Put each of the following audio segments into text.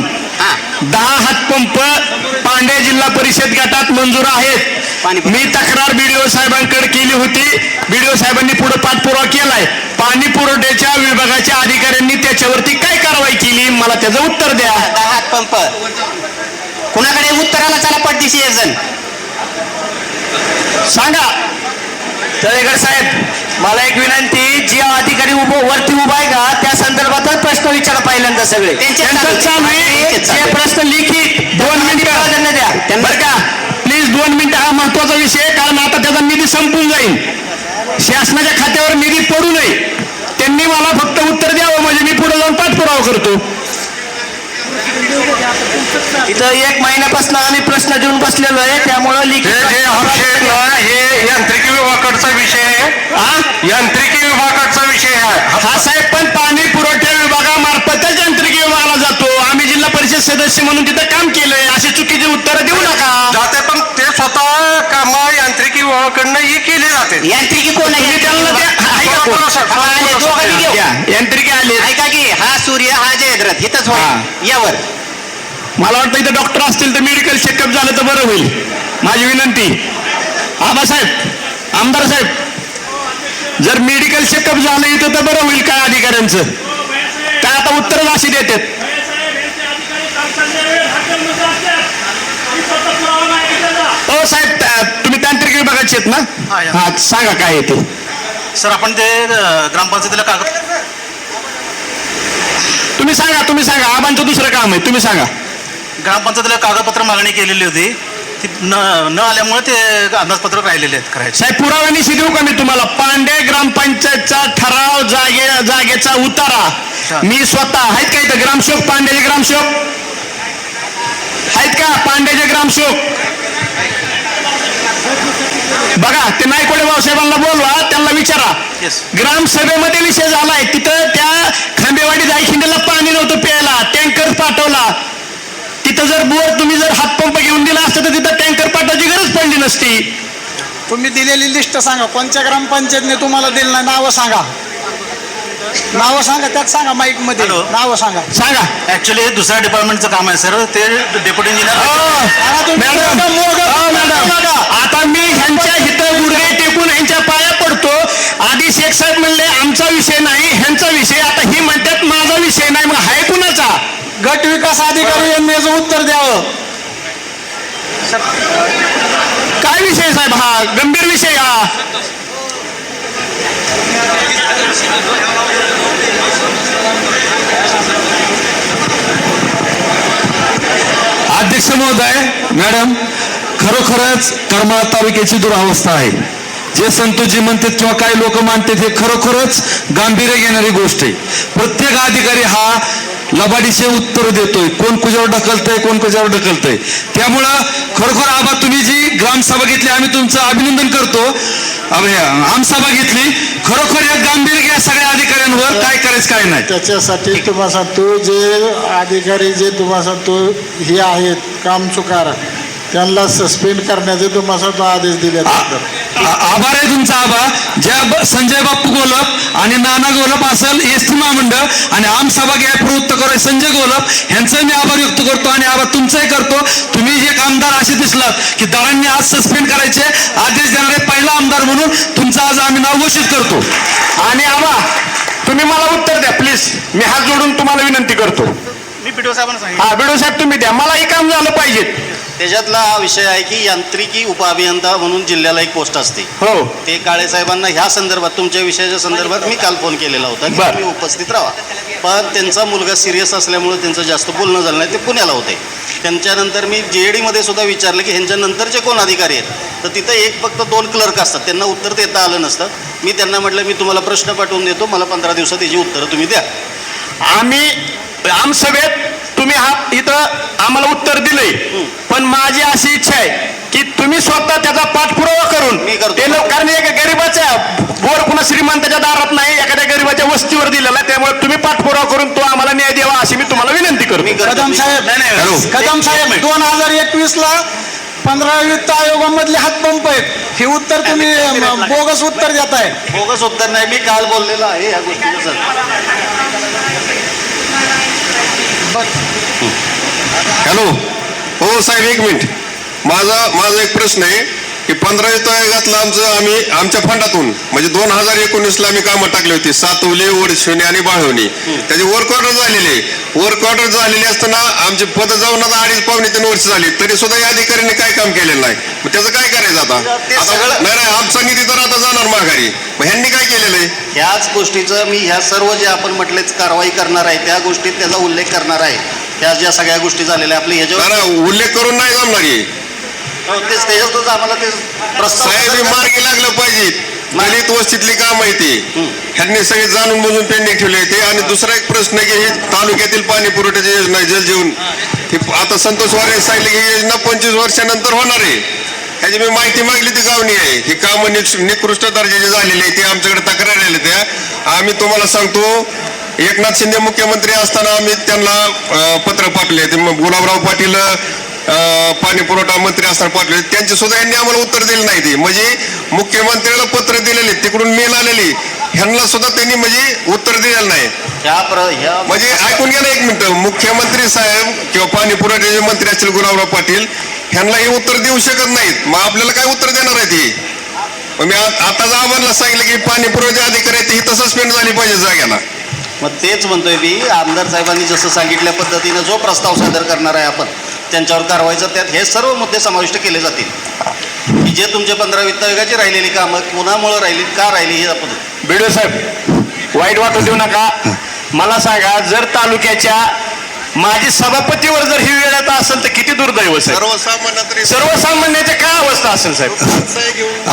हा दहा हातपंप पांड्या जिल्हा परिषद गटात मंजूर आहेत. मी तक्रार बीडीओ साहेबांकडे केली होती. बीडीओ साहेबांनी पुढे पाठपुरावा केलाय. पाणी पुरवठ्याच्या विभागाच्या अधिकाऱ्यांनी त्याच्यावरती काय कारवाई केली? मला त्याचं उत्तर द्या. दहा हात पंप कुणाकडे? उत्तराला चला पटदिशी एक जण. सांगा. तळेकर साहेब मला एक विनंती जी अधिकारी उभं वरती उभा आहे का? पहिल्यांदा सगळे. त्यांचे त्यांचं चालू. चालू आहे. त्यांचे चालू. जे प्रश्न लिखित दोन त्यांना मिनिटं. द्या. त्यांना- बरं का? प्लीज दोन मिनिटं हा महत्त्वाचा विषय आहे कारण आता त्याचा निधी संपून जाईल. शासनाच्या खात्यावर निधी पडू नये. त्यांनी मला फक्त उत्तर द्यावं म्हणजे मी पुढे जाऊन पाठपुरावा करतो. इथं एक महिन्यापासून आम्ही प्रश्न देऊन बसलेलो आहे त्यामुळं हे लिखित जे हर्षे ना हे यांत्रिकी विभागाचा विषय आहे. हा? यांत्रिकी विभागाचा विषय आहे. हा साहेब पण पाणी पुरवठा विभागामार्फतच यांत्रिक विभागाला जातो आम्ही जिल्हा परिषद सदस्य म्हणून तिथं काम केलंय. अशी चुकीची उत्तरं देऊ नका. जाते पण ते स्वतः काम यांत्रिकी विभागाकडनं ही केली जाते. यांत्रिकी कोण आहे? तुम्ही त्यांना द्या. ऐका कोण? हा, घेऊ. यांत्रिकी आले ऐका की हा सूर्य हा जयद्रथ इथंच हा. यावर. मला वाटतं इथं डॉक्टर असतील तर मेडिकल चेकअप झालं तर बरं होईल. माझी विनंती. आबासाहेब आमदार साहेब जर मेडिकल चेकअप झालं इथं तर बरं होईल काय अधिकाऱ्यांचं? काय आता उत्तरच अशी देतात. हो साहेब तुम्ही तांत्रिक विभागाचे आहेत ना. हा सांगा काय आहे ते. सर आपण ते ग्रामपंचायतीला कागद तुम्ही सांगा तुम्ही सांगा. आबांचं दुसरं काम आहे तुम्ही सांगा. ग्रामपंचायतीला कागदपत्र मागणी केलेली होती. ती न न आल्यामुळे ते अंदाजपत्र राहिलेले आहेत करायचे. साहेब पुराव्यानिशी देऊ का मी तुम्हाला? पांडे ग्रामपंचायतचा ठराव जागे जागेचा उतारा. मी स्वतः आहेत का इथं ग्रामसेवक? पांड्याचे ग्रामसेवक? आहेत का पांड्याचे ग्रामसेवक. बघा ते नायकोडे भाऊसाहेबांना बोलवा त्यांना विचारा. ग्रामसभेमध्ये विषय झालाय तिथं त्या खांबेवाडी जायखिंडीला पाणी नव्हतं प्यायला टँकर पाठवला. तिथं जर बोर तुम्ही जर हातपंप घेऊन दिला असतं तर तिथं टँकर पाठवायची गरज पडली नसती. तुम्ही दिलेली लिस्ट सांगा कोणत्या ग्रामपंचायतने तुम्हाला दिलं नाही नावं सांगा. नावं सांगा त्यात सांगा माईकमध्ये हॅलो. नावं सांगा. सांगा. ऍक्च्युली दुसऱ्या डिपार्टमेंटचं काम आहे सर. ते डेप्युटी इंजिनियर सांगा तुम्ही. मॅडम. हो, मॅडम. आता मी ह्यांच्या हिथं गुडघे टेकून ह्यांच्या पाया पडतो. आधी शेख साहेब म्हणले आमचा विषय नाही ह्यांचा विषय. आता ही म्हणतात माझा विषय नाही. मग हाय कुणाचा? गट विकास अधिकारी यांनी याचं उत्तर द्यावं. काय विषय साहेब? हा गंभीर विषय हा. समुदाय मॅडम खरोखरच करमाळा तालुक्याची दुरावस्था आहे. जे संतोषजी म्हणतात किंवा काही लोक मानतात हे खरोखरच गांभीर्य घेणारी गोष्ट आहे. प्रत्येक अधिकारी हा लबाडीचे उत्तर देतोय. कोण कुजावर ढकलतंय कोण कुजावर ढकलतंय. त्यामुळं खरोखर आबा तुम्ही जी ग्रामसभा घेतली आम्ही तुमचं अभिनंदन करतो. आमसभा घेतली खरोखर एक गांभीर्य घ्या सगळ्या अधिकाऱ्यांवर काय करायचं काय नाही. त्याच्यासाठी तुम्हाला सांगतो जे अधिकारी जे तुम्हाला सांगतो हे आहेत कामचुकार त्यांना सस्पेंड करण्याचे तुम्हाला सांगतो आदेश दिले आभार आहे तुमचा आभार ज्या संजय बाप्पू गोलप आणि नाना गोलप असेल एस टी महामंडळ आणि आमसभा घ्या प्रवृत्त करा संजय गोलप ह्यांचं मी आभार व्यक्त करतो आणि आभार जे आमदार असे दिसलात की दळांनी आज सस्पेंड करायचे आदेश देणारे पहिला आमदार म्हणून तुमचं आज आम्ही नाव घोषित करतो. आणि आबा तुम्ही मला उत्तर द्या प्लीज मी हात जोडून तुम्हाला विनंती करतो. मी पीडीओ साहेबांना हा बिडो साहेब तुम्ही द्या. मला हे काम झालं पाहिजे. त्याच्यातला हा विषय आहे की यांत्रिकी उपअभियंता म्हणून जिल्ह्याला एक पोस्ट असते. हो. ते काळे साहेबांना ह्या संदर्भात तुमच्या विषयाच्या संदर्भात मी काल फोन केलेला होता की बरं. तुम्ही उपस्थित राहा. पण त्यांचा मुलगा सिरियस असल्यामुळे त्यांचं जास्त बोलणं झालं नाही ते पुण्याला होते. त्यांच्यानंतर मी जे डीमध्ये सुद्धा विचारलं की ह्यांच्या नंतरचे कोण अधिकारी आहेत? तर तिथं एक फक्त दोन क्लर्क असतात त्यांना उत्तर देता आलं नसतं. मी त्यांना म्हटलं मी तुम्हाला प्रश्न पाठवून देतो मला पंधरा दिवसात त्याची उत्तरं तुम्ही द्या. आम्ही आमसभेत तुम्ही हा इथं आम्हाला उत्तर दिले पण माझी अशी इच्छा आहे की तुम्ही स्वतः त्याचा पाठपुरावा करून मी करतो. ते लोक कारण एका गरीबाच्या बोर कुणा श्रीमंताच्या दारात नाही एखाद्या गरीबाच्या वस्तीवर दिलेला आहे त्यामुळे तुम्ही पाठपुरावा करून तो आम्हाला न्याय द्यावा अशी मी तुम्हाला विनंती करतो. करतो. कदम साहेब. कदम साहेब दोन हजार एकवीस ला पंधरा वित्त आयोगामधले हातपंप आहेत. हे उत्तर तुम्ही बोगस उत्तर देताय. बोगस उत्तर नाही मी काल बोललेलो आहे या गोष्टीचं हॅलो हो साहेब एक मिनिट. माझा माझा एक प्रश्न आहे. की पंधरा आयोगातलं आमचं आम्ही आमच्या फंडातून. म्हणजे दोन हजार एकोणीसला आम्ही कामं टाकली होती. सातवली वडशिवणी आणि बाळवणी. त्याचे वर्क ऑर्डर झालेले. वर्क ऑर्डर झालेले असताना आमचे पद जाऊन आता अडीच पावणे तीन वर्ष झाली. तरी सुद्धा या अधिकाऱ्यांनी काय काम केलेलं नाही. मग त्याचं काय करायचं आता? नाही नाही आमचा निधी तर आता जाणार माघारी. मग ह्यांनी काय केलेलं आहे? ह्याच गोष्टीचं मी ह्या सर्व जे आपण म्हटलेच कारवाई करणार आहे त्या गोष्टीत त्याचा उल्लेख करणार आहे. ह्या ज्या सगळ्या गोष्टी झालेल्या आपल्या ह्याच्यावर उल्लेख करून नाही जमणार ही हो, तेच त्याच्यातच आम्हाला ते प्रस्ताव साहेब हे मार्गी लागलं पाहिजे. दलित वस्तीतली काम आहे ती. ह्यांनी सगळे जाणून बुजून पेंडिंग ठेवले ते आणि दुसरा एक प्रश्न की ही तालुक्यातील पाणी पुरवठ्याची योजना जल जीवन. आता संतोष वारे सांगितलं की ही योजना पंचवीस वर्षानंतर होणार आहे. ह्याची मी माहिती मागली ती गावणी आहे. ही कामं निकृ- निकृष्ट दर्जाची झालेली आहे. ती आमच्याकडे तक्रार आली त्या आम्ही तुम्हाला सांगतो एकनाथ शिंदे मुख्यमंत्री असताना आम्ही त्यांना पत्र पाठवले ते मग गुलाबराव पाटील पाणी पुरवठा मंत्री असताना पाठवले त्यांचे सुद्धा यांनी आम्हाला उत्तर दिलं नाही ते. म्हणजे मुख्यमंत्र्याला पत्र दिलेले तिकडून मेल आलेली ह्यांना सुद्धा त्यांनी म्हणजे उत्तर दिलेलं नाही. म्हणजे ऐकून घ्या ना एक मिनिट. मुख्यमंत्री साहेब किंवा पाणी पुरवठ्याचे मंत्री असतील गुलाबराव पाटील ह्यांना हे उत्तर देऊ शकत नाहीत. मग आपल्याला काय उत्तर देणार आहे ती? मी आ- आताच आम्हाला सांगितलं की पाणी पुरवठे अधिकारी आहेत, ही तर सस्पेंड झाली पाहिजे जाग्याला. मग तेच म्हणतोय मी. आमदार साहेबांनी जसं सांगितल्या पद्धतीनं जो प्रस्ताव सादर करणार आहे आपण त्यांच्यावर कारवाईचं त्यात हे सर्व मुद्दे समाविष्ट केले जातील की जे तुमचे पंधरा वित्त आयोगाची राहिलेली कामं कुणामुळं राहिली का राहिली हे आपण बिडो साहेब वाईट वाटू देऊ नका. मला सांगा जर तालुक्याच्या माझी सभापतीवर जर ही वेळ असेल तर किती दुर्दैव सर्वसामान्य तरी सर्वसामान्याची काय अवस्था असेल साहेब?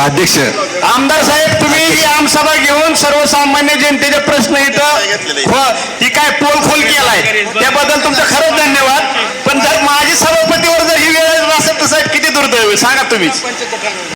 अध्यक्ष. आमदार साहेब तुम्ही ही आमसभा घेऊन सर्वसामान्य जनतेचे प्रश्न इथं हो, ही काय पोलखोल केलाय? त्याबद्दल तुमचं खरंच धन्यवाद. पण जर माजी सभापतीवर जर ही वेळ असेल तर साहेब किती दुर्दैव सांगा तुम्हीच.